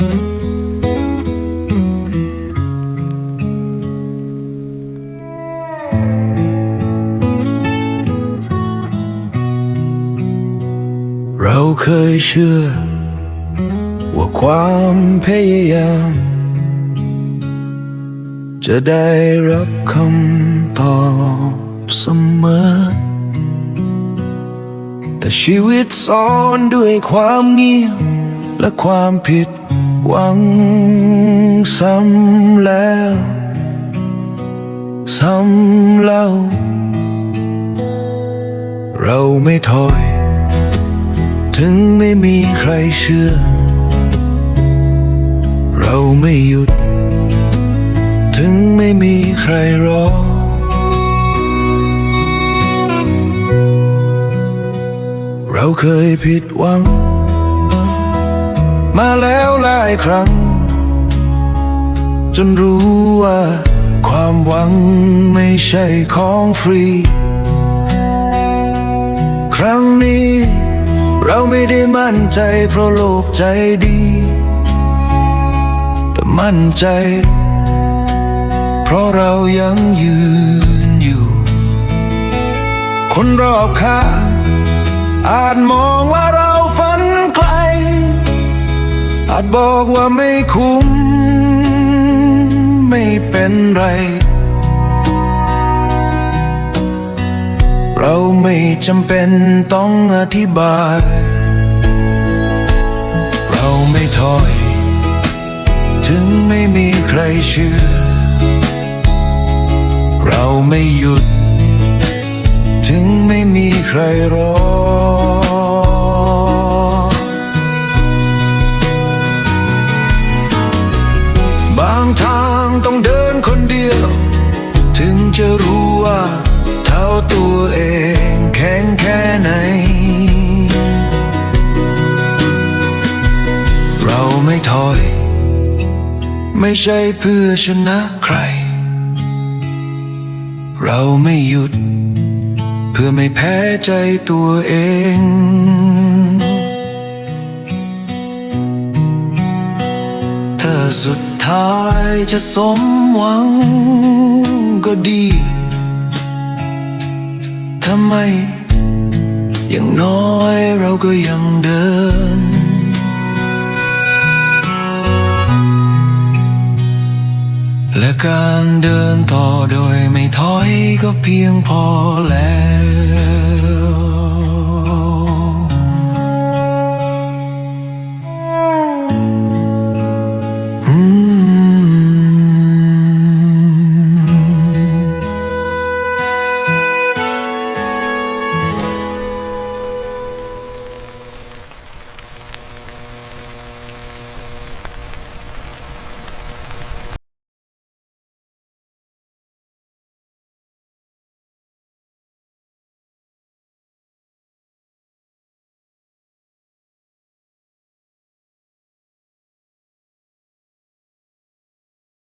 เราเคยเชื่อ ว่าความพยายาม จะได้รับคำตอบเสมอ แต่ชีวิตซ้อนด้วยความเงียบและความผิด หวังซ้ำแล้วซ้ำเล่า เราไม่ถอย ถึงไม่มีใครเชื่อ เราไม่หยุด ถึงไม่มีใครรอเราเคยผิดหวัง มาแล้วหลายครั้ง จนรู้ว่า ความหวังไม่ใช่ของฟรี ครั้งนี้ เราไม่ได้มั่นใจเพราะโลกใจดี แต่มั่นใจ เพราะเรายังยืนอยู่ คนรอบข้างอาจมองว่าเรา อาจบอกว่าไม่คุ้ม ไม่เป็นไร เราไม่จำเป็นต้องอธิบาย เราไม่ถอย ถึงไม่มีใครเชื่อ เราไม่หยุด ถึงไม่มีใครรอ จะรู้ว่าเท่าตัวเองแข็งแค่ไหน เราไม่ถอย ไม่ใช่เพื่อชนะใคร เราไม่หยุด เพื่อไม่แพ้ใจตัวเองถ้าสุดท้ายจะสมหวัง ก็ดีทำไม อย่างน้อยเราก็ยังเดิน และการเดินต่อโดยไม่ถอยก็เพียงพอแล้ว